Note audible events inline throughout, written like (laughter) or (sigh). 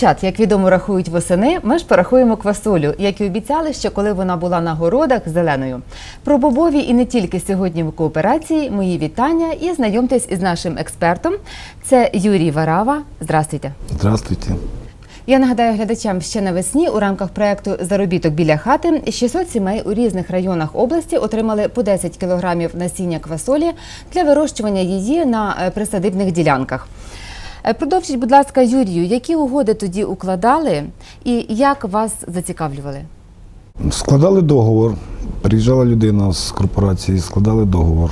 Дівчат, як відомо, рахують восени, ми ж порахуємо квасолю, як і обіцяли, що коли вона була на городах зеленою. Про бобові і не тільки сьогодні в кооперації. Мої вітання і знайомтесь із нашим експертом. Це Юрій Варава. Здрастуйте. Здравствуйте. Я нагадаю глядачам ще навесні у рамках проекту Заробіток біля хати 600 сімей у різних районах області отримали по 10 кілограмів насіння квасолі для вирощування її на е, присадибних ділянках. Е, Продовжіть, будь ласка, Юрію, які угоди тоді укладали і як вас зацікавлювали? Складали договор. Приїжджала людина з корпорації, складали договор,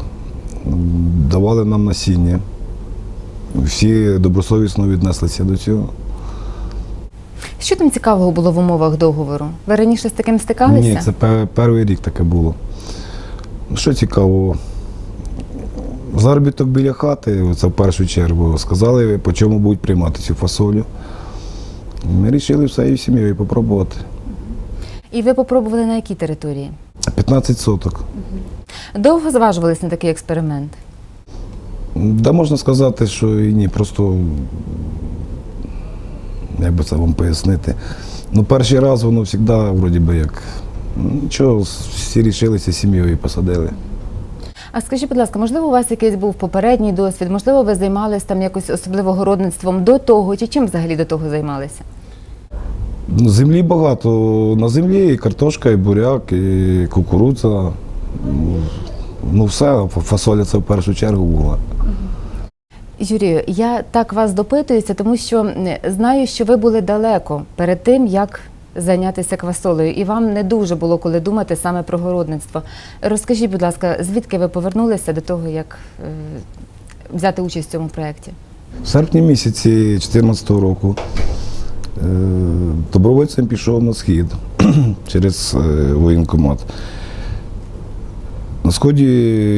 давали нам насіння. Всі добросовісно віднеслися до цього. Що там цікавого було в умовах договору? Ви раніше з таким стикалися? Ні, це перший рік таке було. Що цікавого? Заробіток біля хати, це в першу чергу. Сказали, по чому будуть приймати цю фасолю. Ми вирішили всією сім'єю попробувати. І ви попробували на якій території? 15 соток. Довго зважувались на такий експеримент? Да можна сказати, що і ні, просто як би це вам пояснити. Ну, перший раз воно завжди, вроді би, як ну, нічого, всі рішилися сім'єю і посадили. А скажіть, будь ласка, можливо, у вас якийсь був попередній досвід? Можливо, ви займалися там якось особливо городництвом до того, чи чим взагалі до того займалися? Ну, землі багато. На землі і картошка, і буряк, і кукурудза. Ну, Ну, все, фасоля це в першу чергу була. Юрію, я так вас допитуюся, тому що знаю, що ви були далеко перед тим, як зайнятися квасолею, і вам не дуже було коли думати саме про городництво. Розкажіть, будь ласка, звідки ви повернулися до того, як е, взяти участь в цьому проєкті? В серпні місяці 2014 року е, добровольцем пішов на схід (clears throat) через е, воєнкомат. На сході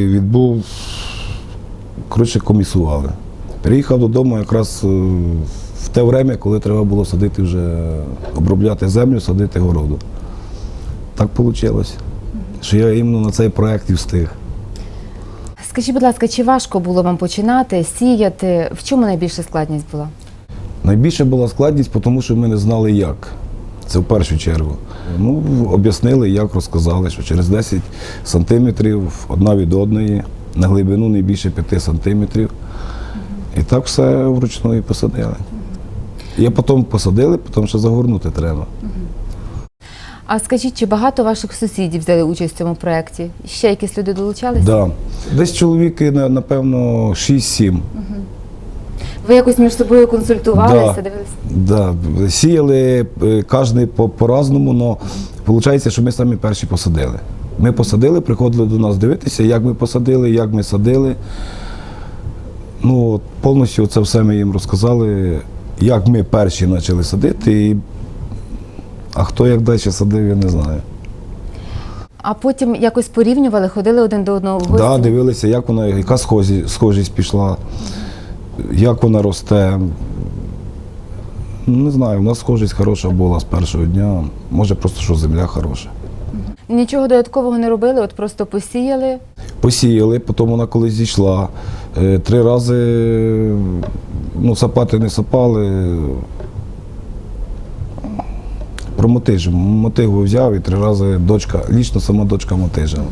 відбув, коротше, комісували. Приїхав додому якраз те время, коли треба було садити вже, обробляти землю, садити городу. Так вийшло, що я іменно на цей проєкт і встиг. Скажіть, будь ласка, чи важко було вам починати, сіяти? В чому найбільша складність була? Найбільше була складність, тому що ми не знали як. Це в першу чергу. Ну, об'яснили, як розказали, що через 10 сантиметрів одна від одної, на глибину не більше 5 сантиметрів. І так все вручну і посадили. І потім посадили, потім ще загорнути треба. А скажіть, чи багато ваших сусідів взяли участь в цьому проєкті? Ще якісь люди долучалися? Да. Десь чоловіки, напевно, 6-7. Ви якось між собою консультувалися, Да. дивилися? Да. Сіяли е, кожен по- по-разному, але виходить, що ми самі перші посадили. Ми посадили, приходили до нас дивитися, як ми посадили, як ми садили. Ну, от повністю це все ми їм розказали, як ми перші почали садити. І... А хто як далі садив, я не знаю. А потім якось порівнювали, ходили один до одного в Так, да, дивилися, як вона, яка схожість, пішла, як вона росте. Не знаю, у нас схожість хороша була з першого дня. Може, просто що земля хороша. Нічого додаткового не робили, от просто посіяли. Посіяли, потім вона колись зійшла. Е, Три рази ну, сапати не сапали. Про мотижу. Мотигу взяв і три рази дочка, лічно сама дочка мотижила.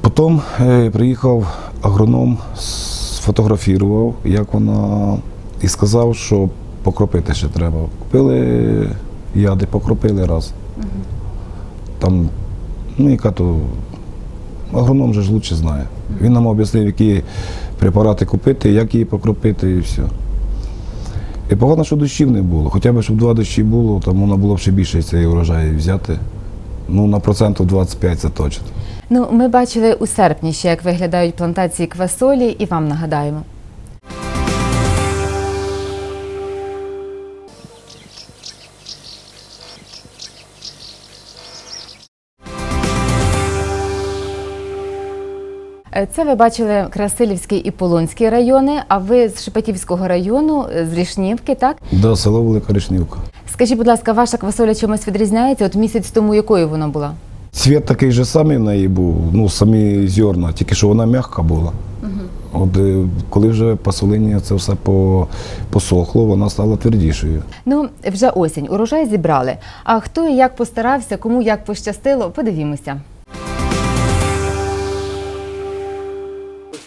Потім е, приїхав агроном, сфотографував, як вона, і сказав, що покропити ще треба. Купили яди, покропили раз. Там, ну яка то агроном же ж лучше знає. Він нам об'яснив, які препарати купити, як її покропити і все. І погано, що дощів не було. Хоча б щоб два дощі було, там можна було б ще більше цієї урожаю взяти. Ну, на процентів 25 це точно. Ну, ми бачили у серпні ще, як виглядають плантації квасолі, і вам нагадаємо. Це ви бачили Красилівський і Полонський райони, а ви з Шепетівського району, е, з Рішнівки, так? Да, село Велика Рішнівка. Скажіть, будь ласка, ваша квасоля чимось відрізняється? От місяць тому якою вона була? Цвіт такий же самий в неї був, ну, самі зерна, тільки що вона м'яка була. От е, коли вже пасолині це все посохло, вона стала твердішою. Ну, вже осінь, урожай зібрали. А хто і як постарався, кому як пощастило, подивімося.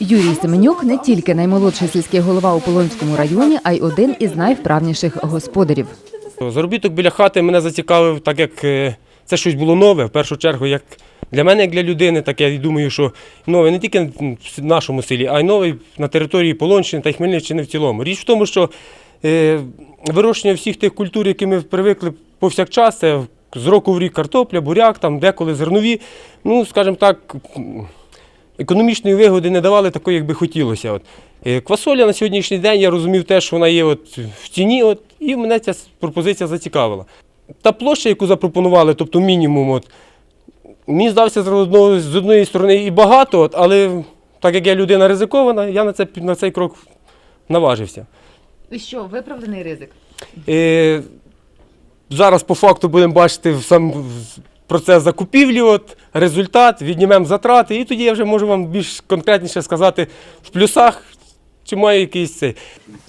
Юрій Семенюк не тільки наймолодший сільський голова у Полонському районі, а й один із найвправніших господарів. Заробіток біля хати мене зацікавив, так як е, це щось було нове, в першу чергу, як для мене, як для людини, так я думаю, що нове не тільки в нашому селі, а й новий на території Полонщини та Хмельниччини в цілому. Річ в тому, що е, вирощення всіх тих культур, які ми привикли повсякчас, це з року в рік картопля, буряк, там деколи зернові. Ну, скажімо так, економічної вигоди не давали такої, як би хотілося. От. Е, Квасоля на сьогоднішній день я розумів те, що вона є от в ціні, от, і мене ця пропозиція зацікавила. Та площа, яку запропонували, тобто мінімум, от, мені здався з одного- з однієї сторони і багато, от, але так як я людина ризикована, я на, це, на цей крок наважився. І що, виправданий ризик? Е, зараз по факту будемо бачити в сам процес закупівлі, от, результат, віднімемо затрати, і тоді я вже можу вам більш конкретніше сказати в плюсах, чи має якийсь цей.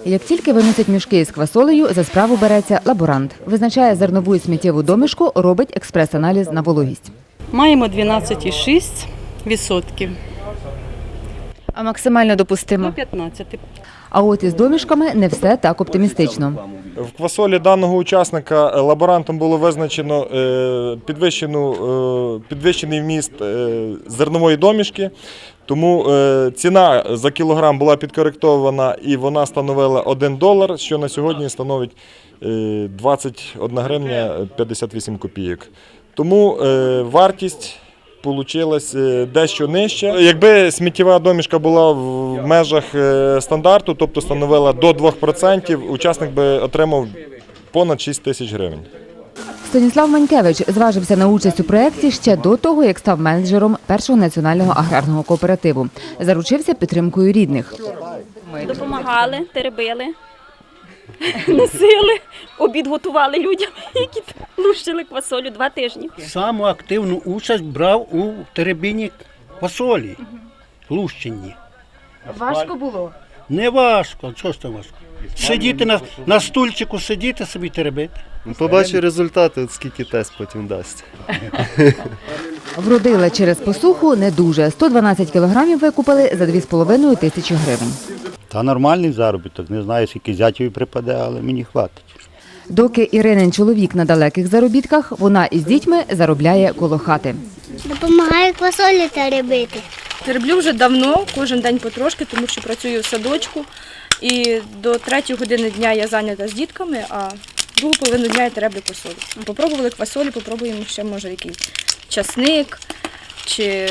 Як тільки виносять мішки із квасолею, за справу береться лаборант. Визначає зернову і сміттєву домішку, робить експрес-аналіз на вологість. Маємо 12,6 відсотків А максимально допустимо. до 15. А от із домішками не все так оптимістично. В квасолі даного учасника е, лаборантом було визначено е, е, підвищений вміст зернової домішки, тому ціна за кілограм була підкоректована і вона становила 1 долар, що на сьогодні становить е, 21 гривня 58 копійок. Тому вартість Получилось е, дещо нижче. Якби сміттєва домішка була в межах е, стандарту, тобто становила до 2%, учасник би отримав понад 6 тисяч гривень. Станіслав Манькевич зважився на участь у проєкті ще до того, як став менеджером першого національного аграрного кооперативу. Заручився підтримкою рідних. допомагали, теребили, носили, обід готували людям, які лущили квасолю два тижні. Саму активну участь брав у теребіні квасолі, лущенні. Важко було. Не важко, що ж це важко? Сидіти на, на стульчику, сидіти собі теребити. Ну, Побачу результати, от скільки тест потім дасть. (laughs) Вродила через посуху не дуже. 112 кілограмів викупили за 2,5 тисячі гривень. Та нормальний заробіток, не знаю, скільки зятєві припаде, але мені хватить. Доки Іринин чоловік на далеких заробітках, вона із дітьми заробляє коло хати. Допомагаю квасолі теребити. Тереблю вже давно, кожен день потрошки, тому що працюю в садочку. І до третьої години дня я зайнята з дітками, а другу половину дня я тереблю квасолі. Попробували квасолі, попробуємо ще, може, якийсь часник чи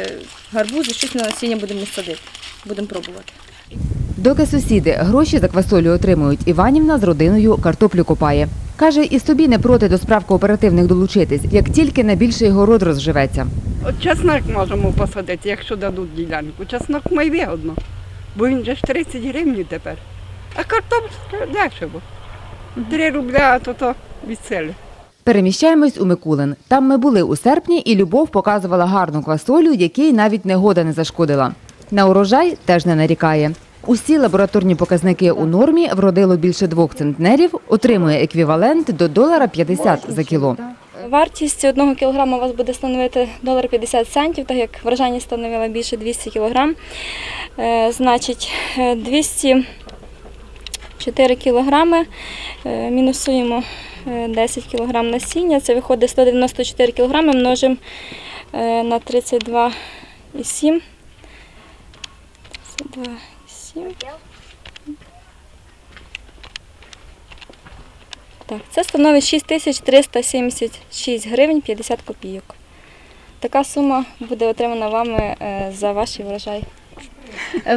гарбузи, щось на насіння будемо садити. Будемо пробувати. Доки сусіди гроші за квасолю отримують, Іванівна з родиною картоплю копає. Каже, і собі не проти до справ кооперативних долучитись, як тільки на більший город розживеться. От чеснок можемо посадити, якщо дадуть ділянку. Чеснок має вигодно, бо він же ж 30 гривень тепер. А картопля дешево. Три рубля, то то від сели. Переміщаємось у Микулин. Там ми були у серпні, і Любов показувала гарну квасолю, якій навіть негода не зашкодила. На урожай теж не нарікає. Усі лабораторні показники у нормі вродило більше двох центнерів, отримує еквівалент до долара 50 за кіло. Вартість одного кілограма у вас буде становити долар 50 центів, так як вражання становила більше 200 кілограм. Е, значить, е, 200 4 кілограми, е, мінусуємо е, 10 кг насіння, це виходить 194 кг, множимо е, на 32,7. 32,7. Так, Це становить 6376 гривень 50 копійок. Така сума буде отримана вами за ваш врожай.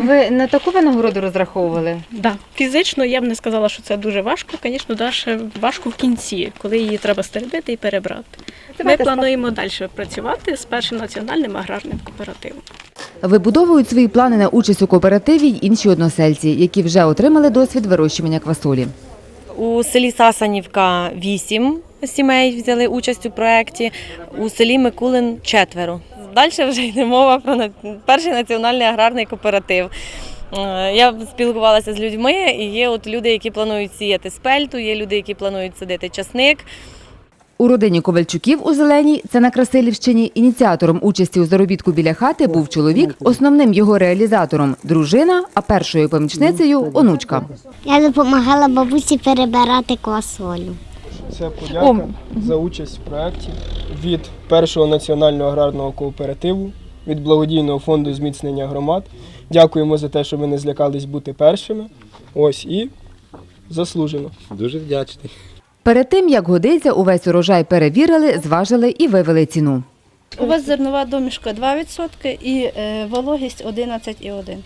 Ви на таку винагороду розраховували? Да, фізично я б не сказала, що це дуже важко. Звісно, даже важко в кінці, коли її треба стеребити і перебрати. Ми плануємо далі працювати з першим національним аграрним кооперативом. Вибудовують свої плани на участь у кооперативі й інші односельці, які вже отримали досвід вирощування квасолі. У селі Сасанівка вісім сімей взяли участь у проєкті, у селі Микулин четверо. Далі вже йде мова про перший національний аграрний кооператив. Е, Я спілкувалася з людьми, і є от люди, які планують сіяти спельту, є люди, які планують садити часник. У родині Ковальчуків у Зеленій, це на Красилівщині, ініціатором участі у заробітку біля хати був чоловік, основним його реалізатором – дружина, а першою помічницею – онучка. Я допомагала бабусі перебирати квасолю. Це подяка за участь в проєкті від першого національного аграрного кооперативу, від благодійного фонду зміцнення громад. Дякуємо за те, що ви не злякались бути першими. Ось і заслужено. Дуже вдячний. Перед тим, як годиться, увесь урожай перевірили, зважили і вивели ціну. У вас зернова домішка 2% і е, вологість 11,1.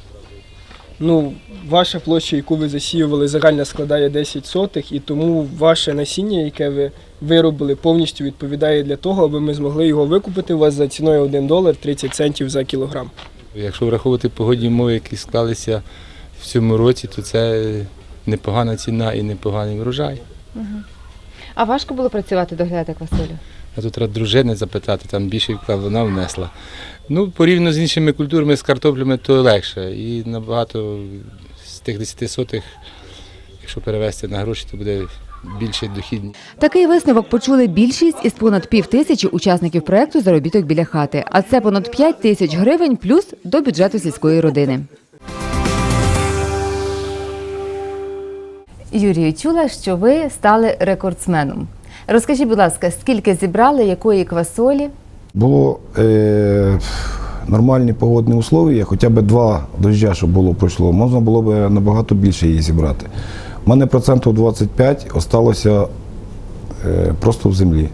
Ну, ваша площа, яку ви засіювали, загальна складає 10 сотих, і тому ваше насіння, яке ви виробили, повністю відповідає для того, аби ми змогли його викупити у вас за ціною 1 долар 30 центів за кілограм. Якщо враховувати погодні умови, які склалися в цьому році, то це непогана ціна і непоганий врожай. А важко було працювати, доглядати квасолю? А тут треба дружини запитати, там більше вклад вона внесла. Ну, порівняно з іншими культурами, з картоплями, то легше. І набагато з тих 10 сотих, якщо перевести на гроші, то буде більше дохідність. Такий висновок почули більшість із понад пів тисячі учасників проєкту «Заробіток біля хати». А це понад 5 тисяч гривень плюс до бюджету сільської родини. Юрію, чула, що ви стали рекордсменом. Розкажіть, будь ласка, скільки зібрали, якої квасолі? Було е, нормальні погодні условия, хоча б два дождя, щоб було пройшло, можна було б набагато більше її зібрати. У мене процентів 25 осталося е, просто в землі.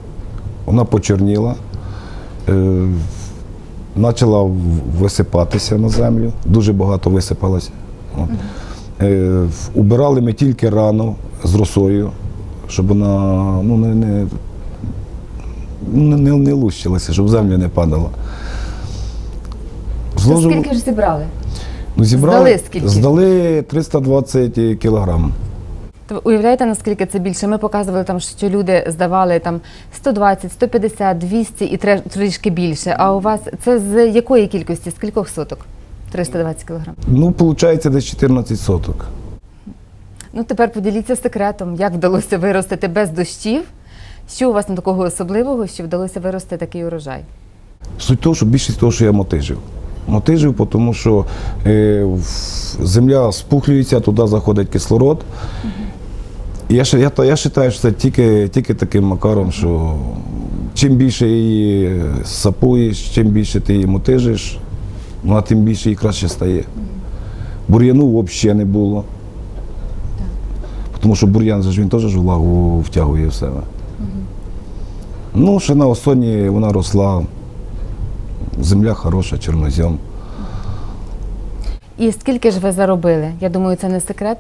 Вона почорніла, е, почала висипатися на землю, дуже багато висипалося. От. Е, убирали ми тільки рано з росою, щоб вона ну, не, не, не, не, не лущилася, щоб земля не падала. Зложив- Скільки ж зібрали? ну, зібрали, здали скільки? Здали 320 кілограм. То ви уявляєте, наскільки це більше? Ми показували там, що люди здавали там 120, 150, 200 і трішки більше. А у вас це з якої кількості? З кількох соток? 320 кілограм. Ну, виходить, десь 14 соток. Ну тепер поділіться секретом, як вдалося виростити без дощів. Що у вас там такого особливого, що вдалося вирости такий урожай? Суть того, що більшість того, що я мотижив. Мотижив, тому що е, земля спухлюється, туди заходить кислород. І я, ще- я, я вважаю, що це тільки, тільки таким макаром, що чим більше її сапуєш, чим більше ти її мотижиш, вона тим більше і краще стає. Бур'яну взагалі не було. Тому що бур'ян же ж він теж ж влагу втягує в себе. Ну, ще на осоні вона росла. Земля хороша, чорнозем. І скільки ж ви заробили? Я думаю, це не секрет.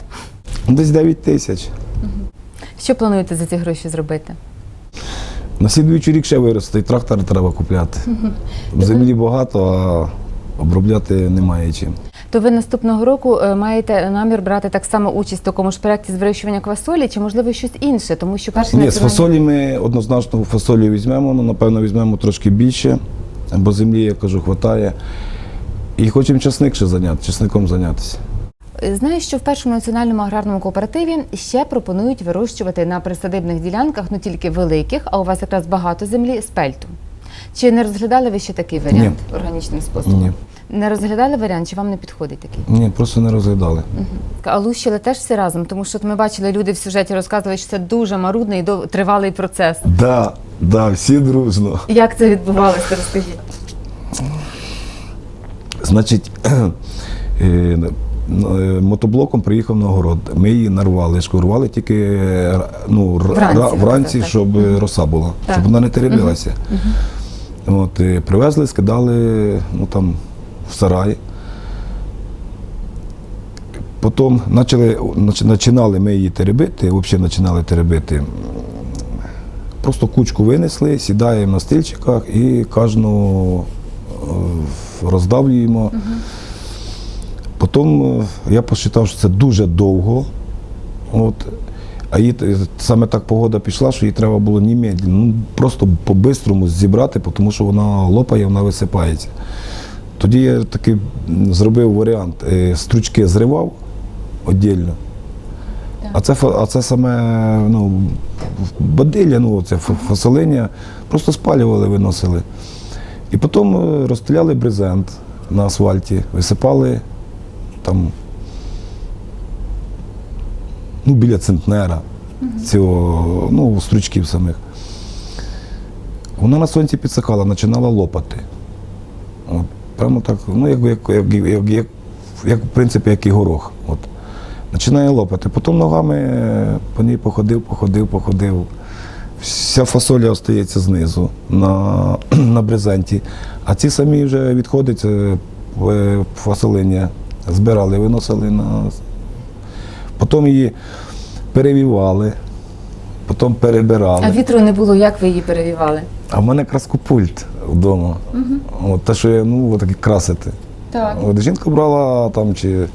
Десь 9 тисяч. Що плануєте за ці гроші зробити? На слідуючий рік ще виросте, і трактор треба купляти. В землі багато, а обробляти немає чим. То ви наступного року е, маєте намір брати так само участь в такому ж проєкті з вирощування квасолі, чи можливо щось інше? Тому що перший Ні, з фасолі ми однозначно фасолі візьмемо, але напевно візьмемо трошки більше, бо землі, я кажу, вистачає. І хочемо часник ще зайняти, часником зайнятися. Знаю, що в першому національному аграрному кооперативі ще пропонують вирощувати на присадибних ділянках, ну тільки великих, а у вас якраз багато землі спельту. Чи не розглядали ви ще такий варіант органічним способом? Ні. Не розглядали варіант, чи вам не підходить такий? Ні, просто не розглядали. А лущили теж всі разом, тому що от ми бачили, люди в сюжеті розказували, що це дуже марудний і дов- тривалий процес. Да, да, всі дружно. Як це відбувалося, розкажіть? Значить, (clears throat) е, е, мотоблоком приїхав на город. Ми її нарвали, шкурували тільки е, ну, р- Вранці, ра- вранці, так. щоб е, роса була, Так. щоб вона не теребилася. От, е, привезли, скидали ну, там, в сарай. Потім почали, починали ми її теребити, взагалі починали теребити. Просто кучку винесли, сідаємо на стільчиках і кожну е, роздавлюємо. Потім е, я посчитав, що це дуже довго. От. А їй саме так погода пішла, що їй треба було немедленно, ну, просто по-бистрому зібрати, тому що вона лопає, вона висипається. Тоді я такий м, зробив варіант, е, стручки зривав віддільно. А це, а це саме ну, бадилля, ну, це фа- фасолиння, просто спалювали, виносили. І потім е, розстріляли брезент на асфальті, висипали там ну, біля центнера цього, ну, стручків самих. Вона на сонці підсихала, починала лопати. От, прямо так, ну, як, як, як, як, як, як, в принципі, як і горох. От. Починає лопати. Потім ногами е, по ній походив, походив, походив. Вся фасоля остається знизу на, (clears throat) на брезенті. А ці самі вже відходи, це е, фасолиння збирали, виносили на. Потім її перевівали, потім перебирали. А вітру не було, як ви її перевівали? А в мене краскопульт вдома. От, те, що я ну, отакі красити. Так. От, жінка брала там, чи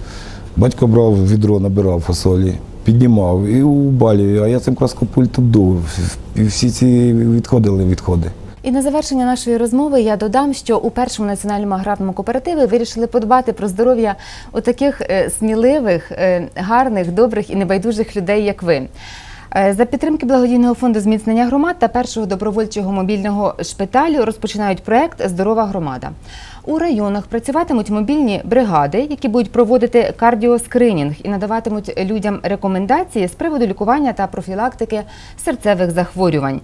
батько брав відро, набирав фасолі, піднімав і у балі, а я цим краскопультом дув. І всі ці відходили відходи. І на завершення нашої розмови я додам, що у першому національному аграрному кооперативі вирішили подбати про здоров'я у таких е, сміливих, е, гарних, добрих і небайдужих людей, як ви. Е, За підтримки благодійного фонду зміцнення громад та першого добровольчого мобільного шпиталю розпочинають проект Здорова громада. У районах працюватимуть мобільні бригади, які будуть проводити кардіоскринінг і надаватимуть людям рекомендації з приводу лікування та профілактики серцевих захворювань.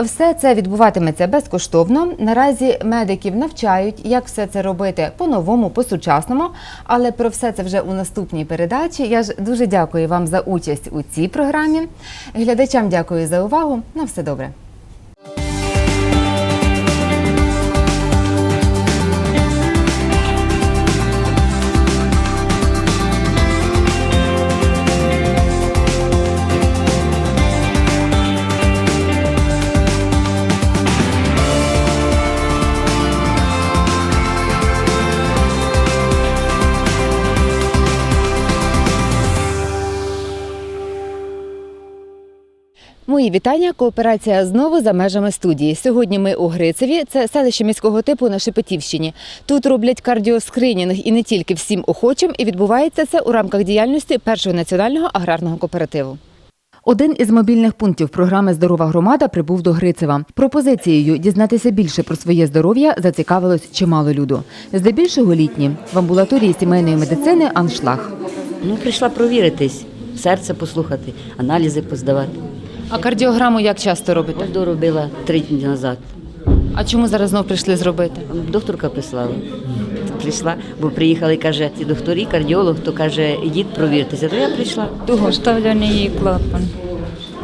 Все це відбуватиметься безкоштовно. Наразі медиків навчають, як все це робити по-новому, по-сучасному. Але про все це вже у наступній передачі. Я ж дуже дякую вам за участь у цій програмі. Глядачам дякую за увагу. На все добре. Мої вітання. Кооперація знову за межами студії. Сьогодні ми у Грицеві. Це селище міського типу на Шепетівщині. Тут роблять кардіоскринінг і не тільки всім охочим. І відбувається це у рамках діяльності першого національного аграрного кооперативу. Один із мобільних пунктів програми Здорова громада прибув до Грицева. Пропозицією дізнатися більше про своє здоров'я зацікавилось чимало люду. Здебільшого літні в амбулаторії сімейної медицини Аншлаг. Ну, прийшла провіритись, серце послухати, аналізи поздавати. А кардіограму як часто робите? Ось доробила три дні назад. А чому зараз знов прийшли зробити? Докторка прислала. Прийшла, бо приїхали, каже, ці докторі, кардіолог, то каже, ідіть провіртеся. То я прийшла. Поставлений клапан.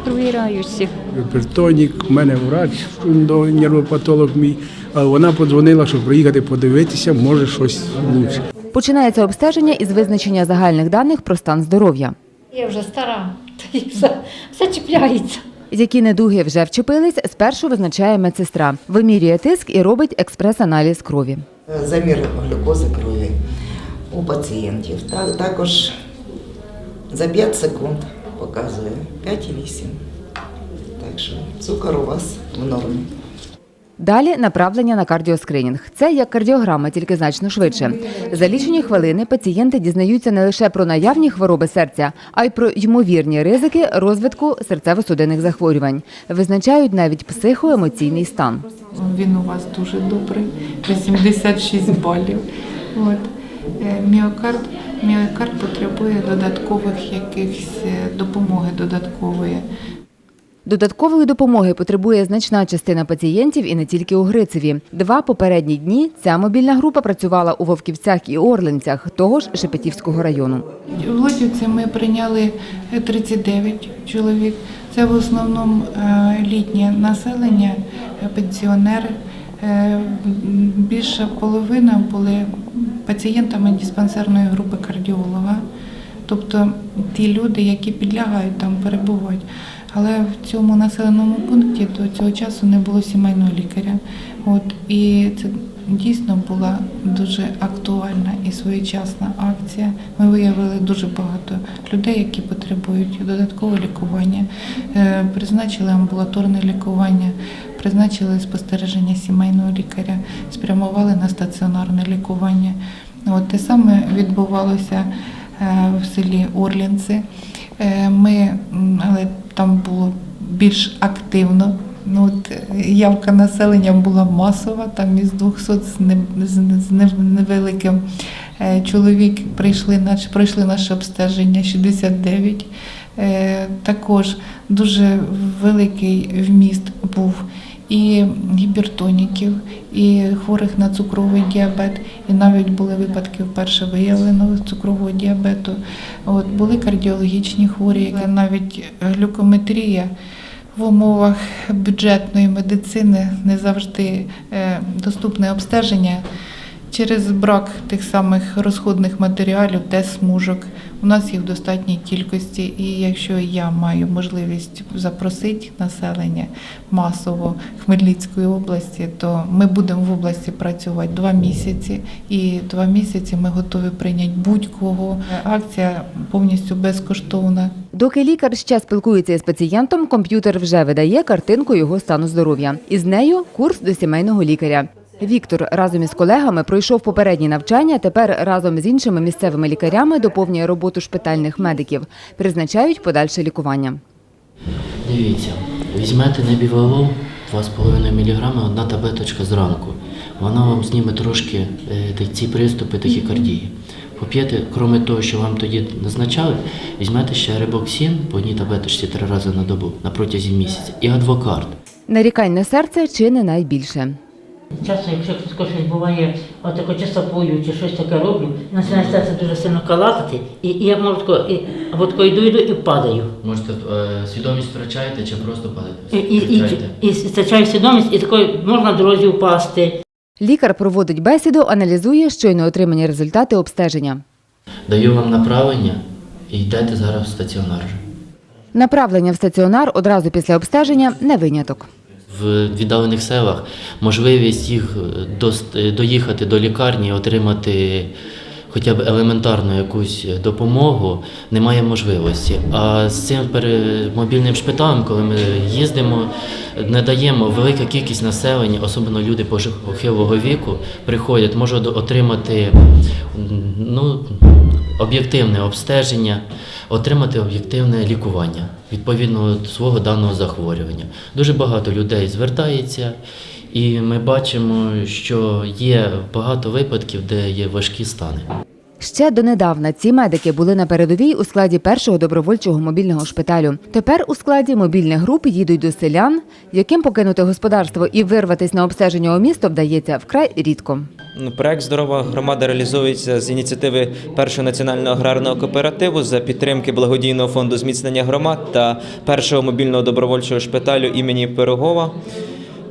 Провіряю всіх. Гіпертонік, в мене врач, до- нервопатолог мій. А вона подзвонила, щоб приїхати подивитися, може щось лучше. Починається обстеження із визначення загальних даних про стан здоров'я. Я вже стара, та все чіпляється. Які недуги вже вчепились, спершу визначає медсестра, вимірює тиск і робить експрес-аналіз крові. Замір глюкози крові у пацієнтів. Також за 5 секунд показує 5,8. Так що цукор у вас в нормі. Далі направлення на кардіоскринінг. Це як кардіограма, тільки значно швидше. За лічені хвилини пацієнти дізнаються не лише про наявні хвороби серця, а й про ймовірні ризики розвитку серцево-судинних захворювань. Визначають навіть психоемоційний стан. Він у вас дуже добрий, 86 балів. От. Е, Міокард, міокард потребує додаткових якихось е, допомоги додаткової. Додаткової допомоги потребує значна частина пацієнтів і не тільки у Грицеві. Два попередні дні ця мобільна група працювала у Вовківцях і Орленцях, того ж Шепетівського району. В Лодівці ми прийняли е, 39 чоловік. Це в основному е, літнє населення, е, пенсіонери. Е, м, Більша половина були пацієнтами диспансерної групи кардіолога. Тобто ті люди, які підлягають там, перебувають. Але в цьому населеному пункті до цього часу не було сімейного лікаря. От і це дійсно була дуже актуальна і своєчасна акція. Ми виявили дуже багато людей, які потребують додаткового лікування. Е, Призначили амбулаторне лікування, призначили спостереження сімейного лікаря, спрямували на стаціонарне лікування. От те саме відбувалося е, в селі Орлінці. Е, Ми, але там було більш активно. Ну, от, е, явка населення була масова, там із 200 з, не, з, з не- невеликим е, чоловік прийшли наше, пройшли наше обстеження 69. Е, також дуже великий вміст був і гіпертоніків, і хворих на цукровий діабет, і навіть були випадки вперше виявленого цукрового діабету. От були кардіологічні хворі, навіть глюкометрія в умовах бюджетної медицини не завжди е, доступне обстеження. Через брак тих самих розходних матеріалів, тест-смужок, у нас їх в достатній кількості. І якщо я маю можливість запросити населення масово Хмельницької області, то ми будемо в області працювати два місяці, і два місяці ми готові прийняти будь-кого. Акція повністю безкоштовна. Доки лікар ще спілкується із пацієнтом, комп'ютер вже видає картинку його стану здоров'я. Із нею курс до сімейного лікаря. Віктор разом із колегами пройшов попередні навчання. Тепер разом з іншими місцевими лікарями доповнює роботу шпитальних медиків, призначають подальше лікування. Дивіться, візьмете небівалу 2,5 мг, одна таблеточка зранку. Вона вам зніме трошки е, ці приступи тахікардії. Поп'єте, крім того, що вам тоді назначали, візьмете ще рибоксин по одній таблеточці три рази на добу на протязі місяця і адвокарт. Нарікань на серце чи не найбільше. Часто, якщо хтось щось буває, отако чисто полю чи щось таке роблю, починає серце дуже сильно калатати, і, і я можу тако, і, або тако йду, йду і падаю. Можете е, свідомість втрачаєте чи просто падаєте? І, і, і, Втрачаєте. і, і втрачаю свідомість, і такою можна дорозі впасти. Лікар проводить бесіду, аналізує щойно отримані результати обстеження. Даю вам направлення і йдете зараз в стаціонар. Направлення в стаціонар одразу після обстеження не виняток. В віддалених селах. Можливість їх е, е, доїхати до лікарні, отримати хоча б елементарну якусь допомогу, немає можливості. А з цим мобільним шпиталем, коли ми їздимо, не даємо велика кількість населення, особливо люди похилого віку, приходять, можуть отримати ну, об'єктивне обстеження, отримати об'єктивне лікування відповідно свого даного захворювання. Дуже багато людей звертається, і ми бачимо, що є багато випадків, де є важкі стани. Ще донедавна ці медики були на передовій у складі першого добровольчого мобільного шпиталю. Тепер у складі мобільних груп їдуть до селян, яким покинути господарство і вирватись на обстеження у місто вдається вкрай рідко. Ну, Проект Здорова громада реалізується з ініціативи першого національного аграрного кооперативу за підтримки благодійного фонду зміцнення громад та першого мобільного добровольчого шпиталю імені Пирогова.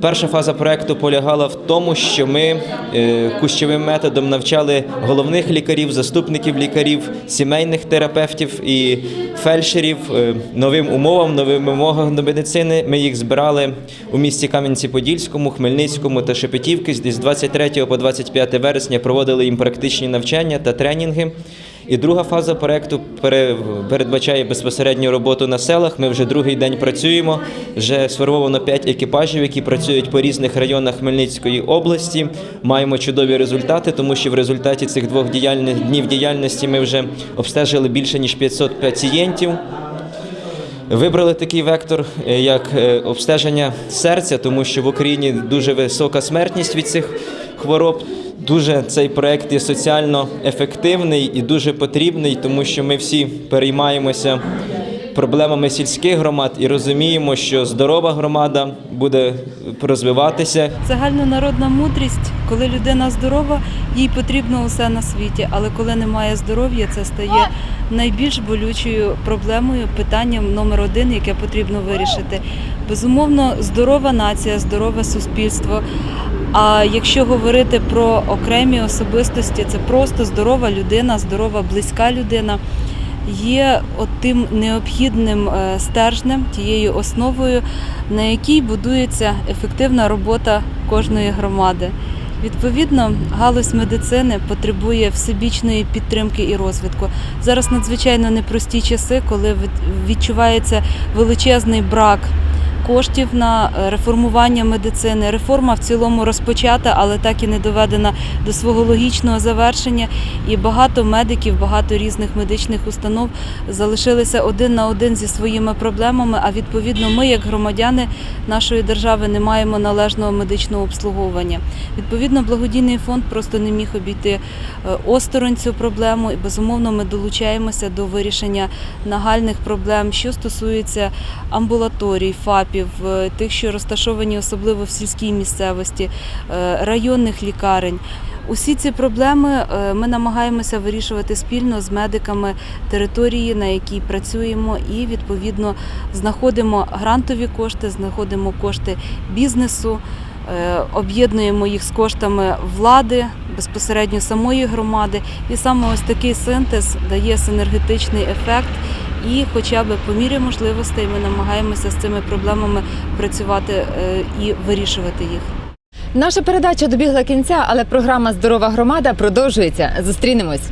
Перша фаза проекту полягала в тому, що ми е, кущовим методом навчали головних лікарів, заступників лікарів, сімейних терапевтів і фельдшерів е, новим умовам, новим вимогам до медицини. Ми їх збирали у місті Кам'янці-Подільському, Хмельницькому та Шепетівки. З 23 по 25 вересня проводили їм практичні навчання та тренінги. І друга фаза проекту пере- передбачає безпосередню роботу на селах. Ми вже другий день працюємо. Вже сформовано 5 екіпажів, які працюють по різних районах Хмельницької області. Маємо чудові результати, тому що в результаті цих двох діяльних днів діяльності ми вже обстежили більше ніж 500 пацієнтів. Вибрали такий вектор е, як е, обстеження серця, тому що в Україні дуже висока смертність від цих хвороб. Дуже цей проект є соціально ефективний і дуже потрібний, тому що ми всі переймаємося проблемами сільських громад і розуміємо, що здорова громада буде розвиватися. Загальнонародна мудрість, коли людина здорова, їй потрібно усе на світі. Але коли немає здоров'я, це стає найбільш болючою проблемою, питанням номер один, яке потрібно вирішити. Безумовно, здорова нація, здорове суспільство. А якщо говорити про окремі особистості, це просто здорова людина, здорова близька людина. є от тим необхідним е, стержнем, тією основою, на якій будується ефективна робота кожної громади. Відповідно, галузь медицини потребує всебічної підтримки і розвитку. Зараз надзвичайно непрості часи, коли відчувається величезний брак коштів на е, реформування медицини. Реформа в цілому розпочата, але так і не доведена до свого логічного завершення. І багато медиків, багато різних медичних установ залишилися один на один зі своїми проблемами. А відповідно, ми, як громадяни нашої держави, не маємо належного медичного обслуговування. Відповідно, благодійний фонд просто не міг обійти е, осторонь цю проблему. І безумовно, ми долучаємося до вирішення нагальних проблем, що стосується амбулаторій, ФАПів, е, тих, що розташовані особливо в сільській місцевості, е, районних лікарень. Усі ці проблеми е, ми намагаємося вирішувати спільно з медиками території, на якій працюємо, і відповідно знаходимо грантові кошти, знаходимо кошти бізнесу, об'єднуємо їх з коштами влади, безпосередньо самої громади. І саме ось такий синтез дає синергетичний ефект. І, хоча б по мірі можливостей, ми намагаємося з цими проблемами працювати е, і вирішувати їх. Наша передача добігла кінця, але програма Здорова громада продовжується. Зустрінемось.